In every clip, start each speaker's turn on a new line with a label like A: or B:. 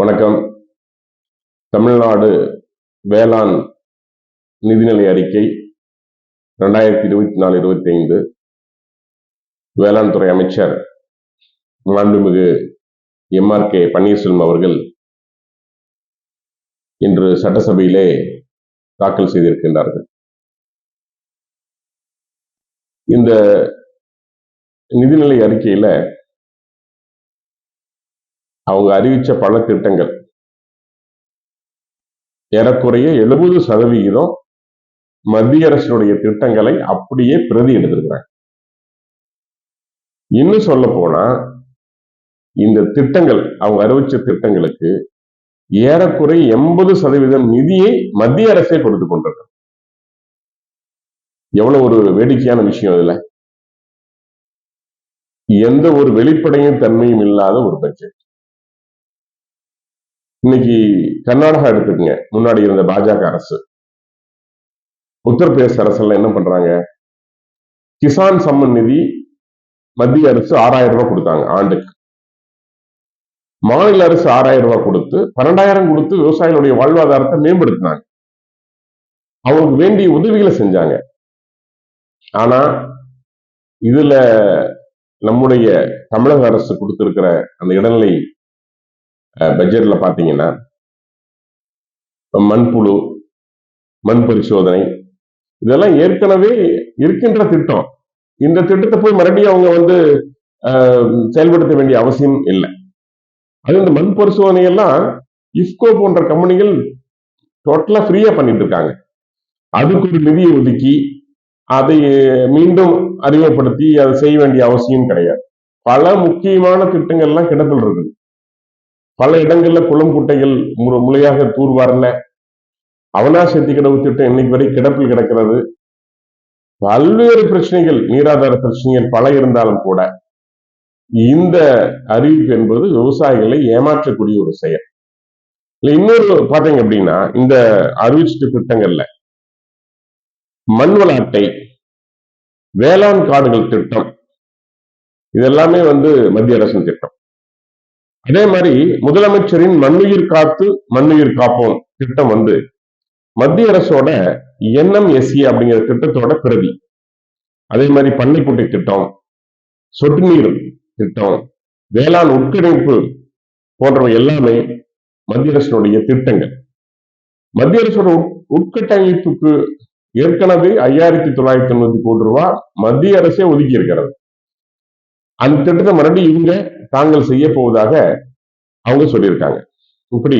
A: வணக்கம். தமிழ்நாடு வேளாண் நிதிநிலை அறிக்கை ரெண்டாயிரத்தி இருபத்தி நாலு இருபத்தி ஐந்து. வேளாண் துறை அமைச்சர் மாண்புமிகு எம்ஆர் கே பன்னீர்செல்வம் அவர்கள் இன்று சட்டசபையிலே தாக்கல் செய்திருக்கின்றார்கள். இந்த நிதிநிலை அறிக்கையில் அவங்க அறிவிச்ச பல திட்டங்கள். ஏறக்குறைய எழுபது சதவிகிதம் மத்திய அரசினுடைய திட்டங்களை அப்படியே பிரதி எடுத்திருக்கிறாங்க. இன்னும் சொல்ல போனா இந்த திட்டங்கள் அவங்க அறிவிச்ச திட்டங்களுக்கு ஏறக்குறை எண்பது சதவீதம் நிதியை மத்திய அரசே கொடுத்து கொண்டிருக்க எவ்வளவு ஒரு வேடிக்கையான விஷயம் இதுல எந்த ஒரு வெளிப்படையும் தன்மையும் இல்லாத ஒரு பட்ஜெட் இன்னைக்கு கர்நாடகா எடுத்துக்கங்க. முன்னாடி இருந்த பாஜக அரசு. உத்தரப்பிரதேச அரசு என்ன பண்றாங்க? கிசான் சம்மன் நிதி மத்திய அரசு ஆறாயிரம் ரூபாய் கொடுத்தாங்க ஆண்டுக்கு. மாநில அரசு ஆறாயிரம் ரூபாய் கொடுத்து பன்னெண்டாயிரம் கொடுத்து விவசாயிகளுடைய வாழ்வாதாரத்தை மேம்படுத்தினாங்க. அவங்களுக்கு வேண்டிய உதவிகளை செஞ்சாங்க. ஆனா இதுல நம்முடைய தமிழக அரசு கொடுத்திருக்கிற அந்த இடைநிலை பட்ஜெட்ல பாத்தீங்கன்னா மண்புழு மண் பரிசோதனை இதெல்லாம் ஏற்கனவே இருக்கின்ற திட்டம். இந்த திட்டத்தை போய் மறுபடியும் அவங்க வந்து செயல்படுத்த வேண்டிய அவசியம் இல்லை. அது இந்த மண் பரிசோதனை எல்லாம் இஃப்கோ போன்ற கம்பெனிகள் டோட்டலா ஃப்ரீயா பண்ணிட்டு இருக்காங்க. அதுக்கு ஒரு நிதியை ஒதுக்கி அதை மீண்டும் அறிமுகப்படுத்தி அதை செய்ய வேண்டிய அவசியம் கிடையாது. பல முக்கியமான திட்டங்கள்லாம் கிடப்பில் இருக்குது. பல இடங்கள்ல குளம் குட்டைகள் முறையாக தூர் வரல அவனாசக்தி கிடவு திட்டம் இன்னைக்கு வரை கிடப்பில் கிடக்கிறது. பல்வேறு பிரச்சனைகள் நீராதார பிரச்சனைகள் பல இருந்தாலும் கூட இந்த அறிவிப்பு என்பது விவசாயிகளை ஏமாற்றக்கூடிய ஒரு செயல். இல்ல இன்னொரு பாத்தீங்க அப்படின்னா இந்த அறிவிச்சிட்டு திட்டங்கள்ல மண்வள அட்டை வேளாண் காடுகள் திட்டம் இதெல்லாமே வந்து மத்திய அரசின் திட்டம். அதே மாதிரி முதலமைச்சரின் மண்ணுயிர் காத்து மண்ணுயிர் காப்போம் திட்டம் வந்து மத்திய அரசோட என்எம்எஸ்சி அப்படிங்கிற திட்டத்தோட பிரதி. அதே மாதிரி பண்ணைக்குட்டை திட்டம் சொட்டு நீர் திட்டம் வேளாண் உட்கணிப்பு போன்றவை எல்லாமே மத்திய அரசினுடைய திட்டங்கள். மத்திய அரசோட உட்கட்டமைப்புக்கு ஏற்கனவே ஐயாயிரத்தி தொள்ளாயிரத்தி தொண்ணூத்தி கோடி ரூபாய் மத்திய அரசே ஒதுக்கி இருக்கிறது. அந்த திட்டத்தை மறுபடியும் இவங்க தாங்கள் செய்ய போவதாக அவங்க சொல்லியிருக்காங்க. இப்படி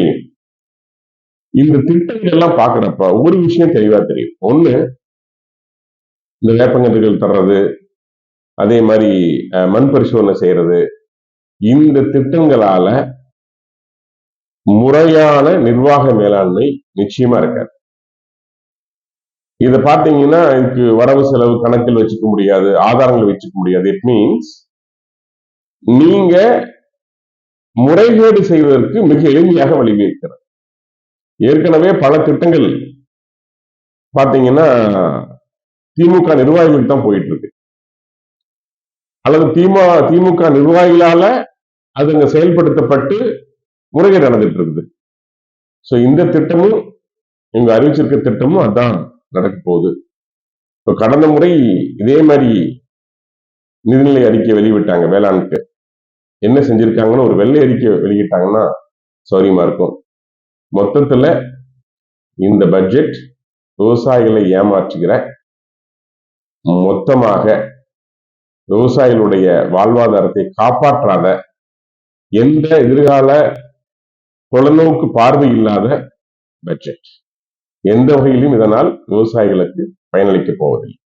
A: இந்த திட்டங்கள் எல்லாம் பாக்குறப்ப ஒரு விஷயம் தெளிவா தெரியும். ஒண்ணு இந்த வேப்பங்கன்றுகள் தர்றது அதே மாதிரி மண் பரிசோதனை செய்யறது இந்த திட்டங்களால முறையான நிர்வாக மேலாண்மை நிச்சயமா இருக்காது. இதை பார்த்தீங்கன்னா இதுக்கு வரவு செலவு கணக்கில் வச்சுக்க முடியாது ஆதாரங்கள் வச்சுக்க முடியாது. இட் மீன்ஸ் நீங்க முறைகேடு செய்வதற்கு மிக எளிமையாக வழிவகுக்கிறது ஏற்கனவே பல திட்டங்கள் பாத்தீங்கன்னா திமுக நிர்வாகிகள் தான் போயிட்டு இருக்கு அல்லது திமுக திமுக நிர்வாகிகளால அது அங்க செயல்படுத்தப்பட்டு முறைகேடு நடந்துட்டு இருக்குது ஸோ இந்த திட்டமும் இவங்க அறிவிச்சிருக்க திட்டமும் அதான் நடக்க போகுது. இப்போ கடந்த முறை இதே மாதிரி நிதிநிலை அறிக்கை வெளியிட்டாங்க வேளாண்க்கு. என்ன செஞ்சிருக்காங்கன்னு ஒரு வெள்ளை அறிக்கை வெளியிட்டாங்கன்னா சௌரியமா இருக்கும் மொத்தத்துல இந்த பட்ஜெட் விவசாயிகளை ஏமாற்றுகிற மொத்தமாக விவசாயிகளுடைய வாழ்வாதாரத்தை காப்பாற்றாத எந்த எதிர்கால தொலைநோக்கு பார்வை இல்லாத பட்ஜெட் எந்த வகையிலும் இதனால் விவசாயிகளுக்கு பயனளிக்க போவதில்லை.